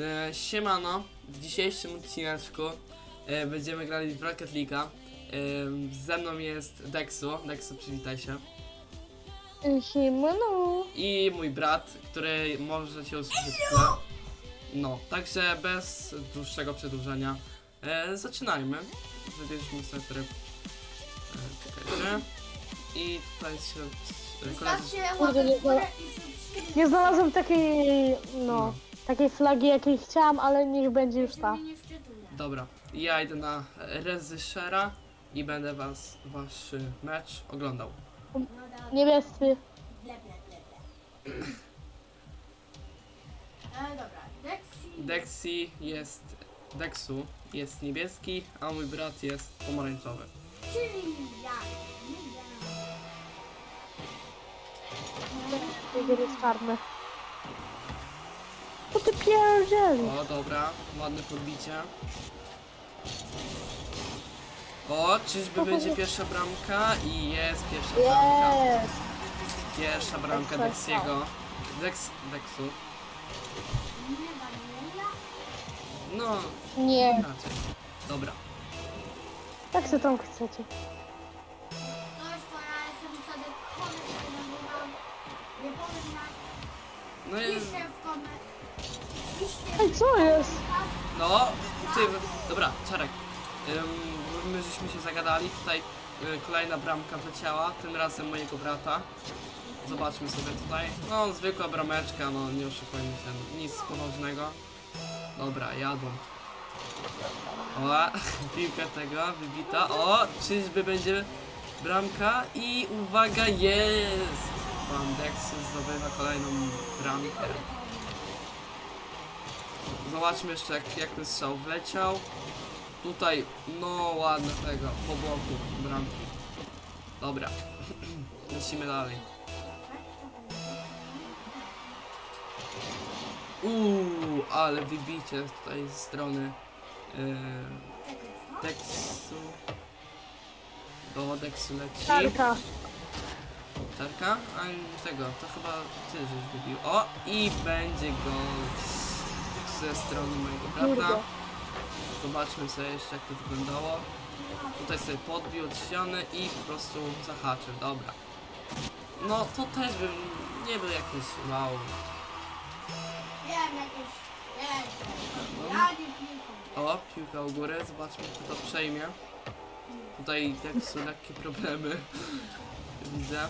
E, siemano, w dzisiejszym odcineczku e, będziemy grali w Rocket League'a. E, ze mną jest Dexu, Dexu przywitaj się. Siemano. I mój brat, który możecie usłyszeć w tle. No, także bez dłuższego przedłużenia e, zaczynajmy. Wybierzmy sobie tryb. E, czekajcie. I tutaj się... e, koledzy- Zostawcie Kurde, łapę nie w górę i subskrypcję. Nie znalazłem takiej, no, No. Takiej flagi, jakiej chciałam, ale niech będzie już ta. Mnie nie wczytuje. Dobra, ja idę na Rezyszera i będę was, wasz y, mecz oglądał. No dobra, Niebiescy. ble, ble, ble, ble. E, dobra, Dexi. Dexi jest. Dexu jest niebieski, a mój brat jest pomarańczowy. Czyli ja. Jego jest czarny. Co ty pierdzieli? O, dobra, ładne podbicie. O, czyżby będzie pierwsza bramka? I jest pierwsza bramka. Jest. Pierwsza bramka. Dexiego. Dex, Dexu. No, Nie. inaczej. Dobra. Jak se tam chcecie? To jest to, ja jestem sobie konek, który nagrywam. Nie powiem jak. No i. Piszcie w komentarzu. Ej, co jest? No, ty, dobra, Czarek. Ym, my żeśmy się zagadali, tutaj y, kolejna bramka wleciała, tym razem mojego brata. Zobaczmy sobie tutaj. No, zwykła brameczka, no nie oszukujmy się, nic poważnego. Dobra, jadą. O, piłka tego, wybita. O, czyżby będzie bramka i uwaga, jest! Pan Dexys zdobywa kolejną bramkę. Zobaczmy jeszcze jak, jak ten strzał wleciał. Tutaj, no ładne tego, po boku bramki. Dobra, lecimy dalej. Uuu, ale wybicie tutaj z strony yy, Dexu. Do Dexu leci. Czarka. Czarka? A tego, to chyba ty żeś wybił. O, i będzie gol ze strony mojego brata. Zobaczmy sobie jeszcze jak to wyglądało. Tutaj sobie podbił od ściany i po prostu zahaczył, dobra. No to też bym nie był jakiś wow. O, piłka u góry, zobaczmy kto to przejmie. Tutaj jak są lekkie problemy. Widzę.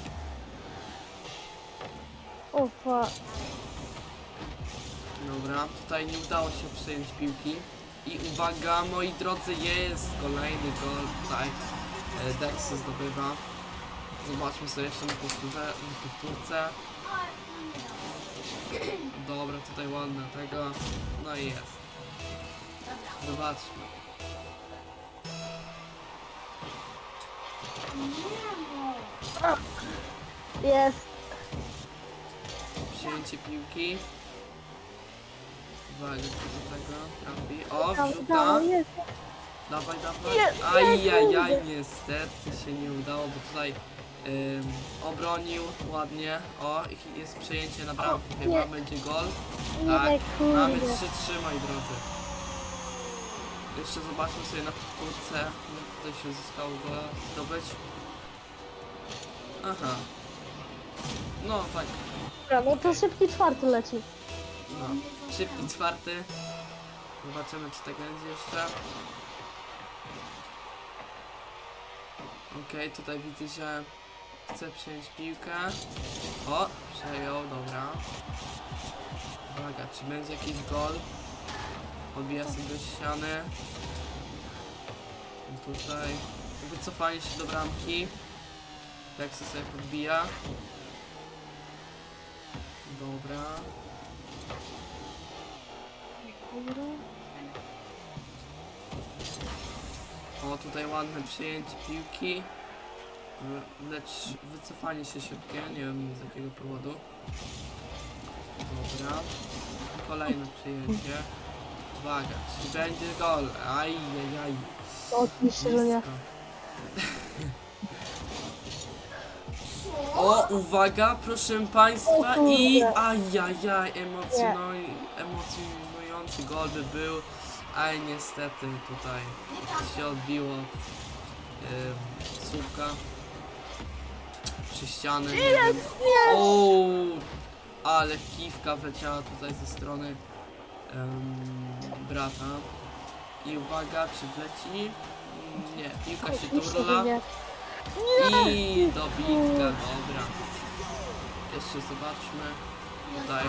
Opa. Dobra, tutaj nie udało się przejąć piłki. I uwaga, moi drodzy, jest kolejny gol tutaj. E, Dexy zdobywa. Zobaczmy sobie jeszcze na, powtórze, na powtórce. Dobra, tutaj ładne tego. No i jest. Zobaczmy. Jest. Przyjęcie piłki. Kto do tego trafi. O, Tam, wrzuta. tam, jest. Dawaj, dawaj. Nie, Ajajaj, niestety się nie udało, bo tutaj ym, obronił ładnie. O, i jest przejęcie na bramkę. Chyba nie. będzie gol. Nie, Tak, mamy kurde. 3-3, moi drodzy. Jeszcze zobaczmy sobie na powtórce, jak tutaj się uzyskało go zdobyć. Aha. No tak, Dobra, no to szybki czwarty leci. no. Szybki czwarty. Zobaczymy, czy tak będzie jeszcze. Okej, tutaj widzę, że chce przejąć piłkę. O, przejął, dobra. Uwaga, czy będzie jakiś gol? Odbija sobie do ściany. Tutaj wycofanie się do bramki. Tak sobie podbija. Dobra. O, tutaj ładne przyjęcie piłki. Lecz wycofanie się szybkie, nie wiem z jakiego powodu. Dobra. Kolejne przyjęcie. Uwaga, czy będzie gol? Ajajaj. Oczywiście, że nie. O, uwaga, proszę państwa i ajajaj, emocjonuj, emocjonujące gol by był, ale niestety tutaj się odbiło yy, słupka przy ścianę. Nie wiem. O, ale kiwka wleciała tutaj ze strony em, brata. I uwaga, czy wleci? Nie, piłka się turla. I dobitka, dobra. Jeszcze zobaczmy tutaj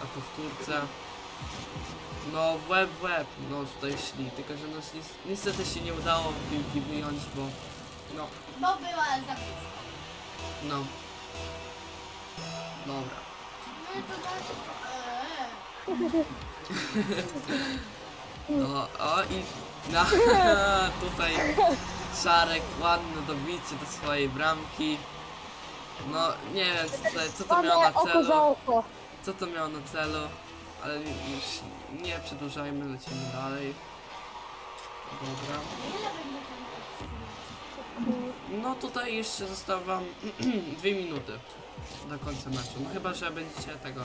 na powtórce. No w łeb w łeb, no tutaj szli, tylko że nas ni niestety się nie udało piłki wyjąć, bo no, Bo była za blisko. no. Dobra. No to. Eee. O, o i no, tutaj Szarek ładne dobicie do swojej bramki. No nie wiem co, tutaj, co to miało na celu. Co to miało na celu? Ale już nie przedłużajmy, lecimy dalej. Dobra. No tutaj jeszcze zostało wam dwie minuty do końca meczu. No chyba, że będziecie tego.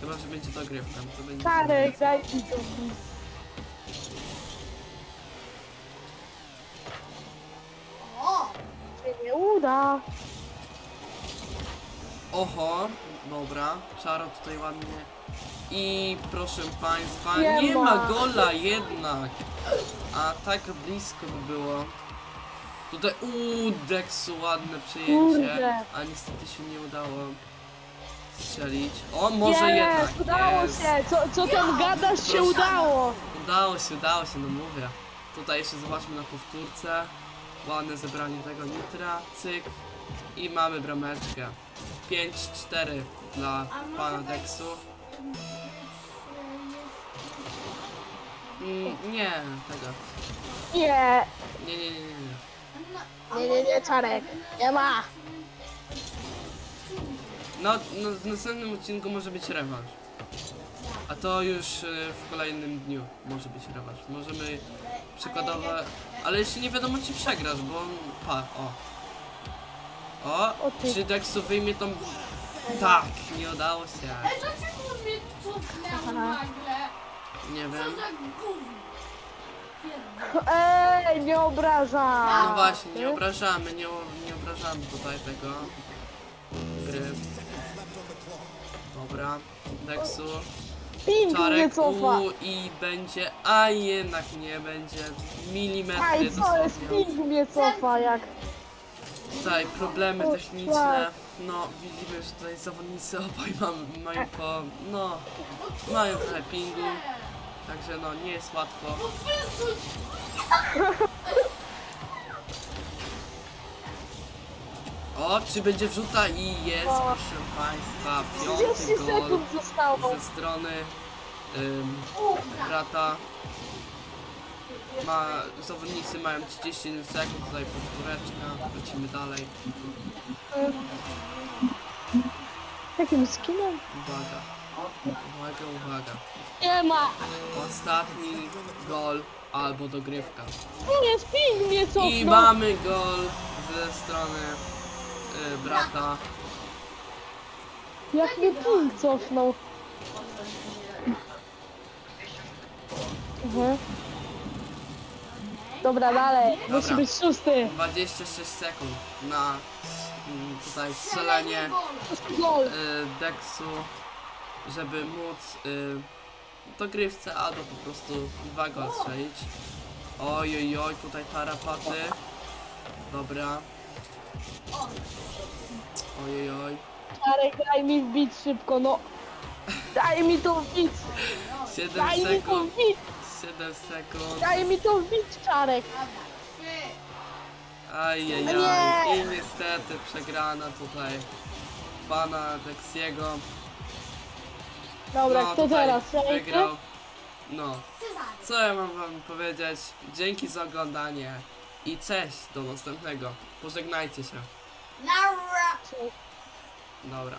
Chyba, że będzie dogrywka. To będzie Czarek, daj mi to. O! Się nie uda. Oho, dobra. Czaro tutaj ładnie. I proszę państwa, Nie nie, ma. ma gola jednak. A tak blisko by było. Tutaj uuu, Dexu ładne przejęcie. Kurde. A niestety się nie udało strzelić. O, może Jest, jednak. udało jest. się. Co, co tam gadasz, się Proszę. udało. Udało się, udało się, no mówię. Tutaj jeszcze zobaczmy na powtórce. Ładne zebranie tego nitra, cyk. I mamy brameczkę. 5-4 dla pana Dexu. Mm, nie, tego. Nie. Nie, nie, nie, nie. nie. Nie, nie, nie, Czarek. Nie ma. No, no, w następnym odcinku może być rewanż. A to już y, w kolejnym dniu może być rewanż. Możemy przykładowo... Ale jeszcze nie wiadomo czy przegrasz, bo on... Pa, o. O, O ty. czy Dexu wyjmie tą... Tak, nie udało się. Ej, dlaczego mnie cofnęło Aha. nagle? Nie Co wiem. za gówno? Pierdolę. Ej, nie obraża. No właśnie, nie obrażamy, nie, nie obrażamy tutaj tego. Gry. Dobra, Dexu. Ping mnie Czarek cofa. U i będzie, a jednak nie będzie. Milimetry Aj, co jest? dosłownie. Ping mnie cofa, jak... Tutaj problemy techniczne. tak. No, widzimy, że tutaj zawodnicy obaj mam, mają po, no, mają trochę pingu. Także no, nie jest łatwo. O, czy będzie wrzuta? I jest, proszę Państwa, 30 piąty gol sekund zostało. ze strony ym, brata. Ma, zawodnicy mają 31 sekund, tutaj powtóreczka, lecimy dalej. Jakim skinem? Uwaga, uwaga, uwaga. Nie ma. Ostatni gol albo dogrywka. Nie jest ping mnie I cofnął. mamy gol ze strony y, brata. Jak mnie ping cofnął. Mhm. Dobra, dalej. Musi Dobra. być szósty. 26 sekund na mm, tutaj strzelanie Gol. y, Dexu, żeby móc y, dogrywce albo po prostu dwa gol strzelić. Oj, oj, oj, tutaj tarapaty. Dobra. Oj, oj, oj. Daj mi wbić szybko, no. Daj mi to wbić. 7 Daj mi to sekund. wbić. 7 sekund. Daj mi to wbić, Czarek. Ajajaj. Nie. I niestety przegrana tutaj pana Dexiego. Dobra, no, kto tutaj teraz? Ty? wygrał. No, co ja mam wam powiedzieć? Dzięki za oglądanie i cześć do następnego. Pożegnajcie się. Laura. Dobra.